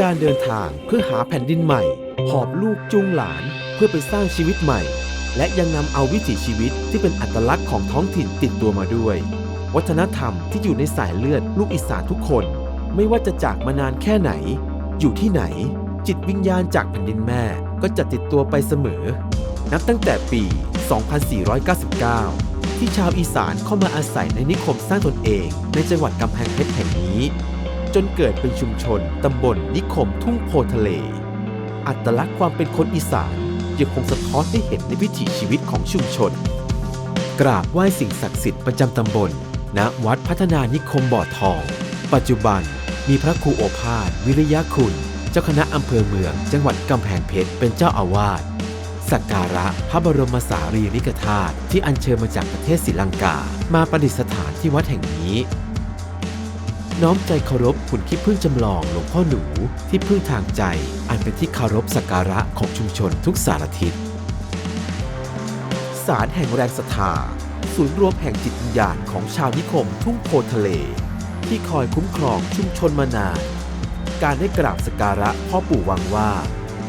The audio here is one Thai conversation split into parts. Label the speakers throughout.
Speaker 1: การเดินทางเพื่อหาแผ่นดินใหม่ หอบลูกจูงหลานเพื่อไปสร้างชีวิตใหม่ และยังนำเอาวิถีชีวิตที่เป็นอัตลักษณ์ของท้องถิ่นติดตัวมาด้วย วัฒนธรรมที่อยู่ในสายเลือดลูกอีสานทุกคน ไม่ว่าจะจากมานานแค่ไหน อยู่ที่ไหน จิตวิญญาณจากแผ่นดินแม่ก็จะติดตัวไปเสมอ นับตั้งแต่ปี 2499 ที่ชาวอีสานเข้ามาอาศัยในนิคมสร้างตนเองในจังหวัดกำแพงเพชรแห่งนี้ จนเกิดเป็นชุมชนตำบลนิคมทุ่งโพทะเล อัตลักษณ์ความเป็นคนอีสานยังคงสะท้อนให้เห็นในวิถีชีวิตของชุมชน กราบไหว้สิ่งศักดิ์สิทธิ์ประจำตำบล ณ วัดพัฒนานิคมบ่อทอง ปัจจุบันมีพระครูโอภาสวิริยะคุณ เจ้าคณะอำเภอเมือง จังหวัดกำแพงเพชรเป็นเจ้าอาวาสสักการะพระบรมสารีริกธาตุที่อัญเชิญมาจากประเทศศรีลังกา มาประดิษฐานที่วัดแห่งนี้ น้อมใจเคารพคุณขี้พึ่งจำลองหลวงพ่อหนูที่พึ่งทางใจ อันเป็นที่เคารพสักการะของชุมชนทุกสารทิศศาลแห่งแรงศรัทธาศูนย์รวมแห่งจิตวิญญาณของชาวนิคมทุ่งโพทะเล ที่คอยคุ้มครองชุมชนมานาน การได้กราบสักการะพ่อปู่วังว่า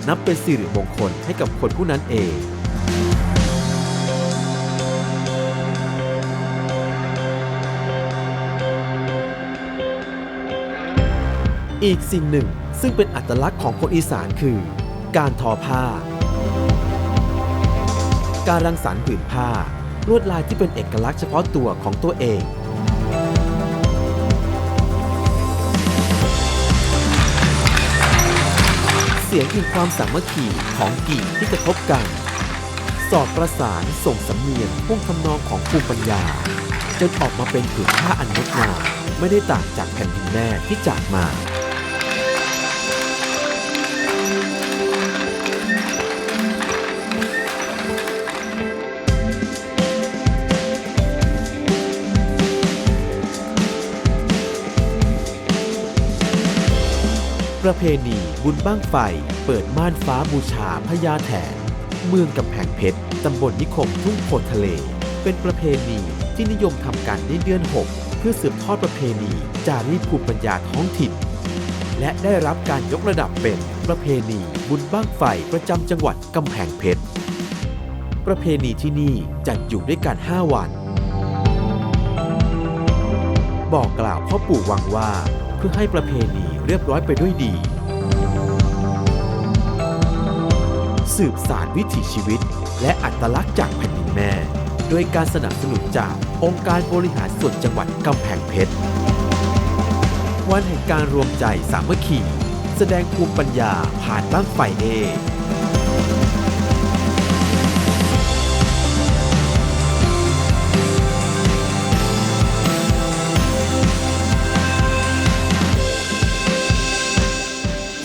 Speaker 1: นับเป็นสิริมงคลให้กับคนผู้นั้นเอง อีกสิ่งหนึ่งซึ่งเป็นอัตลักษณ์ของคนอีสานคือ การทอผ้า การรังสรรค์ผืนผ้า ลวดลายที่เป็นเอกลักษณ์เฉพาะตัวของตัวเอง เสียงแห่งความสามัคคีของกิ่ที่กระทบกัน สอดประสานส่งสำเนียงพ่วงทำนองของภูมิปัญญา จนออกมาเป็นผืนผ้าอันงดงามไม่ได้ต่างจากแผ่นดินแม่ที่จากมา ประเพณีบุญบ้างไฟ เปิดม่านฟ้าบูชาพญาแถน เมืองกำแพงเพชร ตำบลนิคมทุ่งโพทะเล เป็นประเพณีที่นิยมทำกันในเดือน 6 เพื่อสืบทอดประเพณีจารีตภูมิปัญญาท้องถิ่น และได้รับการยกระดับเป็นประเพณีบุญบ้างไฟประจำจังหวัดกำแพงเพชร ประเพณีที่นี่จัดอยู่ด้วยกัน 5 วัน บอกกล่าวพ่อปู่วังว่า เพื่อให้ประเพณีเรียบร้อยไปด้วยดี สืบสารวิถีชีวิต และอัตลักษณ์จากแผ่นดินแม่ โดยการสนับสนุนจากองค์การบริหารส่วนจังหวัดกำแพงเพชร วันแห่งการรวมใจสามัคคี แสดงภูมิปัญญาผ่านบ้างไฟเอ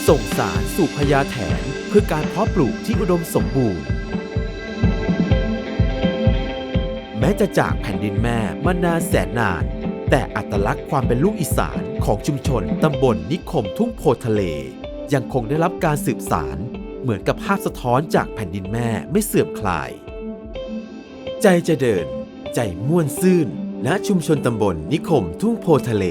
Speaker 1: ส่งสารสู่พญาแถนเพื่อการเพาะปลูกที่อุดมสมบูรณ์ แม้จะจากแผ่นดินแม่มานานแสนนาน แต่อัตลักษณ์ความเป็นลูกอีสานของชุมชนตำบลนิคมทุ่งโพทะเล ยังคงได้รับการสืบสารเหมือนกับภาพสะท้อนจากแผ่นดินแม่ไม่เสื่อมคลาย ใจจะเดิน ใจม่วนซื่นณชุมชนตำบลนิคมทุ่งโพทะเล